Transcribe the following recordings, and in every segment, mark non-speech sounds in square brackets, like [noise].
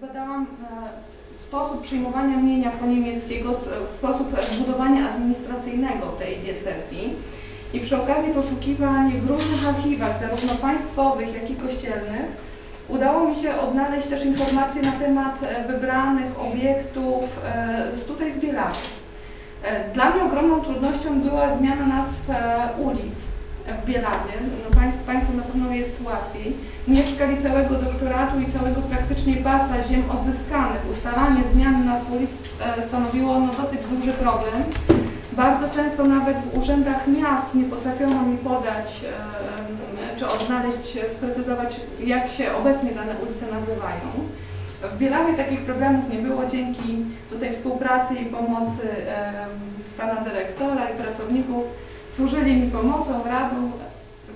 Badałam e, sposób przyjmowania mienia poniemieckiego, e, sposób zbudowania administracyjnego tej diecezji i przy okazji poszukiwań w różnych archiwach, zarówno państwowych, jak i kościelnych, udało mi się odnaleźć też informacje na temat e, wybranych obiektów z tutaj z Bielawy. E, Dla mnie ogromną trudnością była zmiana nazw ulic w Bielawie. No, państw, państwu na pewno jest łatwiej. Nie w skali całego doktoratu i całego praktycznie pasa ziem odzyskanych. Ustalanie zmian nazw ulic e, stanowiło no, dosyć duży problem. Bardzo często nawet w urzędach miast nie potrafiono mi podać e, czy odnaleźć, sprecyzować, jak się obecnie dane ulice nazywają. W Bielawie takich problemów nie było dzięki tutaj współpracy i pomocy pana dyrektora i pracowników. Służyli mi pomocą, radą,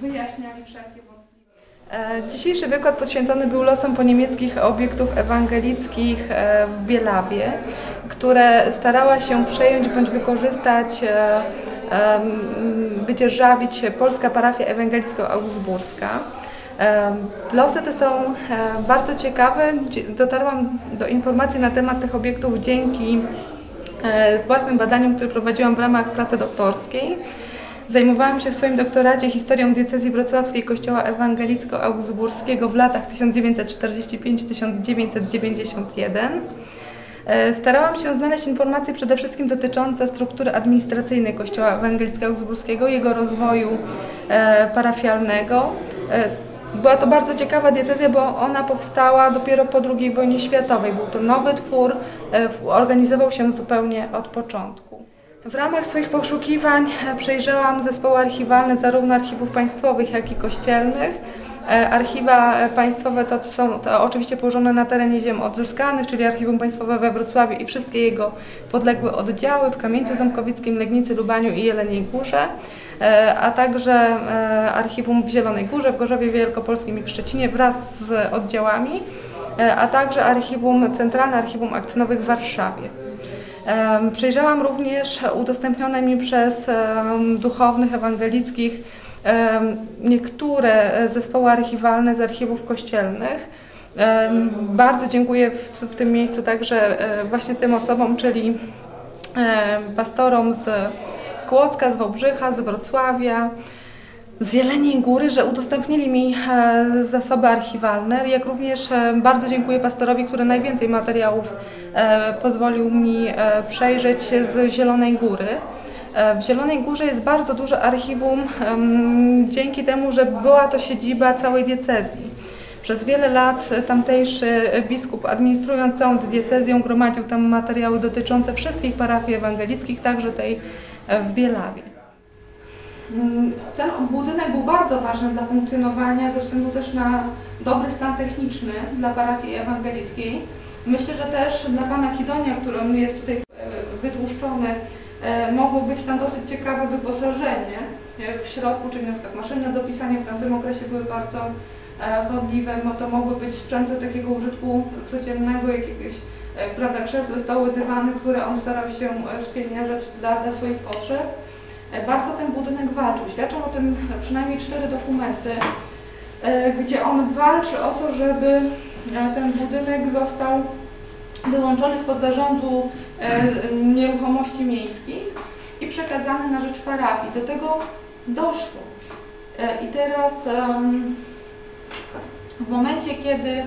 wyjaśniali wszelkie wątpliwości. E, Dzisiejszy wykład poświęcony był losom poniemieckich obiektów ewangelickich e, w Bielawie, które starała się przejąć bądź wykorzystać, e, wydzierżawić polska parafia ewangelicko-augsburska. Losy te są bardzo ciekawe. Dotarłam do informacji na temat tych obiektów dzięki własnym badaniom, które prowadziłam w ramach pracy doktorskiej. Zajmowałam się w swoim doktoracie historią diecezji wrocławskiej Kościoła Ewangelicko-Augsburskiego w latach 1945-1991. E, Starałam się znaleźć informacje przede wszystkim dotyczące struktury administracyjnej Kościoła Ewangelicko-Augsburskiego, jego rozwoju e, parafialnego. E, Była to bardzo ciekawa diecezja, bo ona powstała dopiero po II wojnie światowej. Był to nowy twór, organizował się zupełnie od początku. W ramach swoich poszukiwań e, przejrzałam zespoły archiwalne zarówno archiwów państwowych, jak i kościelnych. E, Archiwa e, państwowe to są to oczywiście położone na terenie ziem odzyskanych, czyli Archiwum Państwowe we Wrocławiu i wszystkie jego podległe oddziały w Kamieńcu Ząbkowickim, Legnicy, Lubaniu i Jeleniej Górze, a także Archiwum w Zielonej Górze, w Gorzowie Wielkopolskim i w Szczecinie wraz z oddziałami, a także Archiwum Centralne Archiwum Akt Nowych w Warszawie. Przejrzałam również udostępnione mi przez duchownych ewangelickich niektóre zespoły archiwalne z archiwów kościelnych. Bardzo dziękuję w, w tym miejscu także e, właśnie tym osobom, czyli pastorom z Kłodzka, z Wałbrzycha, z Wrocławia, z Jeleniej Góry, że udostępnili mi e, zasoby archiwalne, jak również e, bardzo dziękuję pastorowi, który najwięcej materiałów e, pozwolił mi przejrzeć z Zielonej Góry. W Zielonej Górze jest bardzo duże archiwum dzięki temu, że była to siedziba całej diecezji. Przez wiele lat tamtejszy biskup administrując całą diecezją gromadził tam materiały dotyczące wszystkich parafii ewangelickich, także tej w Bielawie. Ten budynek był bardzo ważny dla funkcjonowania ze względu też na dobry stan techniczny dla parafii ewangelickiej. Myślę, że też dla pana Kidonia, który on jest tutaj e, wytłuszczony, e, mogło być tam dosyć ciekawe wyposażenie w środku, czyli na przykład maszyny do pisania w tamtym okresie były bardzo e, chodliwe, no to mogły być sprzęty takiego użytku codziennego, jakieś prawda, krzesła, stoły, dywany, które on starał się spieniężać dla, dla swoich potrzeb. E, Bardzo ten budynek walczył. Świadczą o tym przynajmniej cztery dokumenty, e, gdzie on walczy o to, żeby e, ten budynek został wyłączony spod zarządu nieruchomości miejskich i przekazany na rzecz parafii. Do tego doszło. I teraz w momencie, kiedy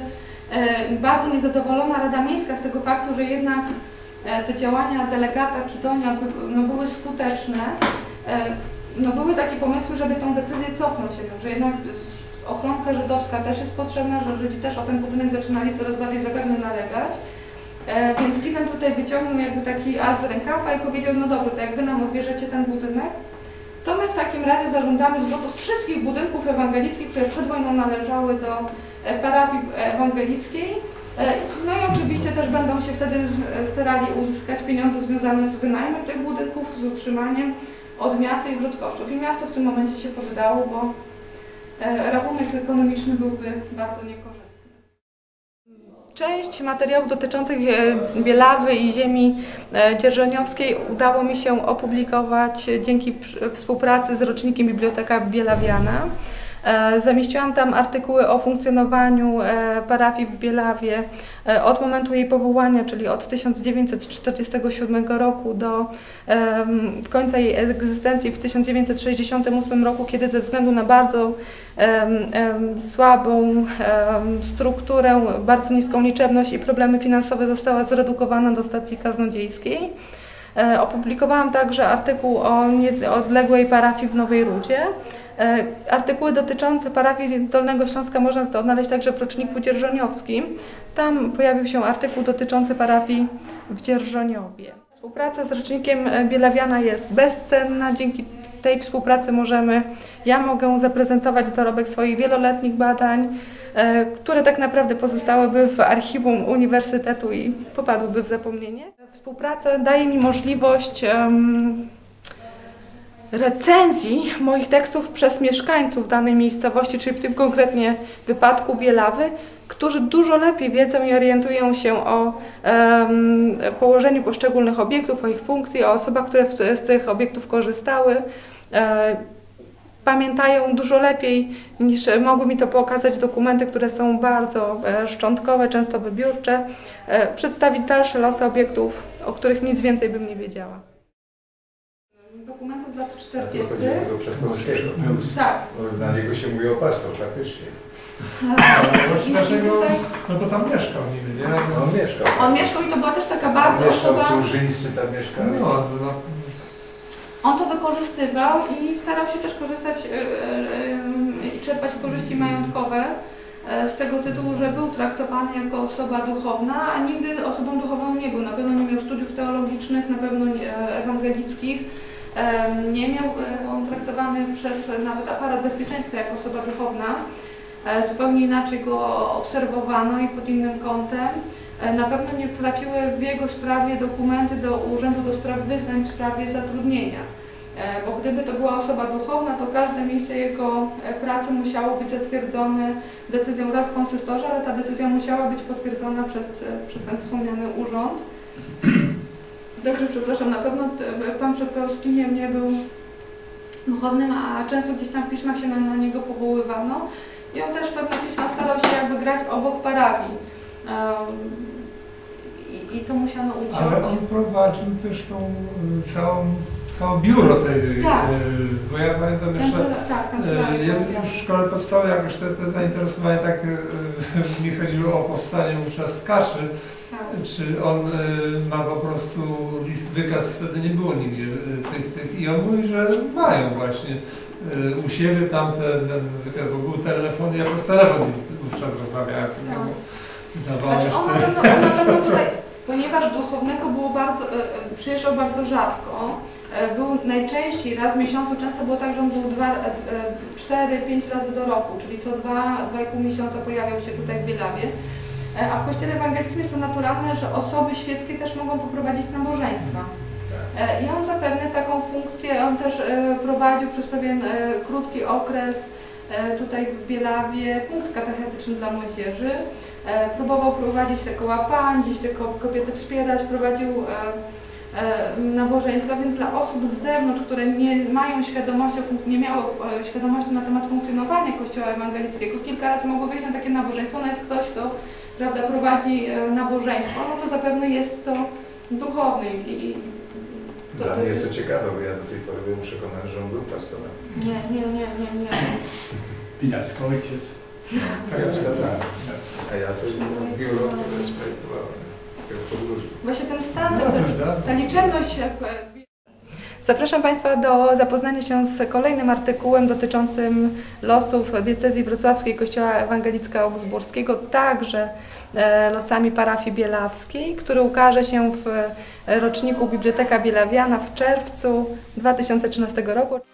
bardzo niezadowolona Rada Miejska z tego faktu, że jednak te działania delegata Kitonia by- no, były skuteczne, no, były takie pomysły, żeby tą decyzję cofnąć jednak, że jednak ochronka żydowska też jest potrzebna, że Żydzi też o ten budynek zaczynali coraz bardziej zapewne nalegać. E, Więc Kidon tutaj wyciągnął jakby taki as z rękawa i powiedział, no dobrze, to jak Wy nam odbierzecie ten budynek, to my w takim razie zażądamy zwrotu wszystkich budynków ewangelickich, które przed wojną należały do e, parafii ewangelickiej. E, No i oczywiście też będą się wtedy starali uzyskać pieniądze związane z wynajmem tych budynków, z utrzymaniem od miasta i zwrot kosztów. I miasto w tym momencie się poddało, bo e, rachunek ekonomiczny byłby bardzo niekorzystny. Część materiałów dotyczących e, Bielawy i ziemi e, dzierżoniowskiej udało mi się opublikować dzięki współpracy z rocznikiem Biblioteka Bielawiana. E, Zamieściłam tam artykuły o funkcjonowaniu e, parafii w Bielawie e, od momentu jej powołania, czyli od 1947 roku do końca jej egzystencji w 1968 roku, kiedy ze względu na bardzo słabą strukturę, bardzo niską liczebność i problemy finansowe została zredukowana do stacji kaznodziejskiej. Opublikowałam także artykuł o nieodległej parafii w Nowej Rudzie. E, Artykuły dotyczące parafii Dolnego Śląska można odnaleźć także w roczniku dzierżoniowskim. Tam pojawił się artykuł dotyczący parafii w Dzierżoniowie. Współpraca z rocznikiem e, Bielawiana jest bezcenna. Dzięki tej współpracy możemy, ja mogę zaprezentować dorobek swoich wieloletnich badań, e, które tak naprawdę pozostałyby w archiwum uniwersytetu i popadłyby w zapomnienie. Współpraca daje mi możliwość recenzji moich tekstów przez mieszkańców danej miejscowości, czyli w tym konkretnie wypadku Bielawy, którzy dużo lepiej wiedzą i orientują się o em, położeniu poszczególnych obiektów, o ich funkcji, o osobach, które z tych obiektów korzystały. E, pamiętają dużo lepiej niż mogły mi to pokazać dokumenty, które są bardzo e, szczątkowe, często wybiórcze, e, przedstawić dalsze losy obiektów, o których nic więcej bym nie wiedziała. Z lat 40. Chodziło do Czechowskiego. Tak. No, Na niego się mówi o pastor, faktycznie. Ale I dlaczego? tutaj No bo tam mieszkał niby, nie? No, on mieszkał. on mieszkał i to była też taka bardzo mieszkał, osoba. służyńcy tam mieszkali. No, no, On to wykorzystywał i starał się też korzystać y, y, y, i czerpać korzyści majątkowe e, z tego tytułu, że był traktowany jako osoba duchowna, a nigdy osobą duchowną nie był. Na pewno nie miał studiów teologicznych, na pewno nie, e, ewangelickich. Nie miał e, on traktowany przez nawet aparat bezpieczeństwa jako osoba duchowna. E, Zupełnie inaczej go obserwowano i pod innym kątem. E, Na pewno nie trafiły w jego sprawie dokumenty do Urzędu do Spraw Wyznań w sprawie zatrudnienia. Bo gdyby to była osoba duchowna, to każde miejsce jego pracy musiało być zatwierdzone decyzją raz konsystorza, ale ta decyzja musiała być potwierdzona przez, przez ten wspomniany urząd. Także przepraszam, na pewno t- pan Przedpełski nie, nie był duchownym, a często gdzieś tam w pismach się na, na niego powoływano. I on też pewne pisma starał się jakby grać obok parafii. Em, i, I to musiano uciąć. ale on prowadził też tą y, całą, całe biuro tej, Tak. bo ja pamiętam jeszcze, tak, ja już w szkole podstawowej jakoś te, te zainteresowanie tak [laughs] mi chodziło o powstanie uczestkaszy, Tak. Czy on y, ma po prostu list, wykaz, wtedy nie było nigdzie y, tych, tych i on mówi, że mają właśnie y, u siebie tam ten, ten wykaz, bo był telefon, ja przez telefon z nim wówczas rozmawiałem, Tak. dawało Znaczy on na pewno, on na pewno [laughs] tutaj, ponieważ duchownego było bardzo, e, e, przyjeżdżał bardzo rzadko, e, był najczęściej raz w miesiącu, często było tak, że on był dwa, e, e, cztery, pięć razy do roku, czyli co dwa, dwa i pół miesiąca pojawiał się tutaj w Bielawie. E, A w kościele ewangelickim jest to naturalne, że osoby świeckie też mogą poprowadzić nabożeństwa. E, I on zapewne taką funkcję, on też e, prowadził przez pewien krótki okres tutaj w Bielawie punkt katechetyczny dla młodzieży. Próbował prowadzić te koła pań, gdzieś te ko- kobiety wspierać, prowadził nabożeństwa, więc dla osób z zewnątrz, które nie mają świadomości, nie miały świadomości na temat funkcjonowania Kościoła ewangelickiego, kilka razy mogło wyjść na takie nabożeństwo, no jest ktoś, kto prawda, prowadzi e, nabożeństwo, no to zapewne jest to duchowny i, i to, Dla to mnie jest to ciekawe, bo ja do tej pory byłem przekonany, że on był pastorem. Nie, nie, nie, nie, nie. Pinacko ojciec. Jacka tak. A ja sobie biuro, podróży. Właśnie ten stan, No, ta, ta liczebność. Zapraszam Państwa do zapoznania się z kolejnym artykułem dotyczącym losów diecezji wrocławskiej Kościoła Ewangelicko-Augsburskiego, także e, losami parafii bielawskiej, który ukaże się w roczniku Biblioteka Bielawiana w czerwcu 2013 roku.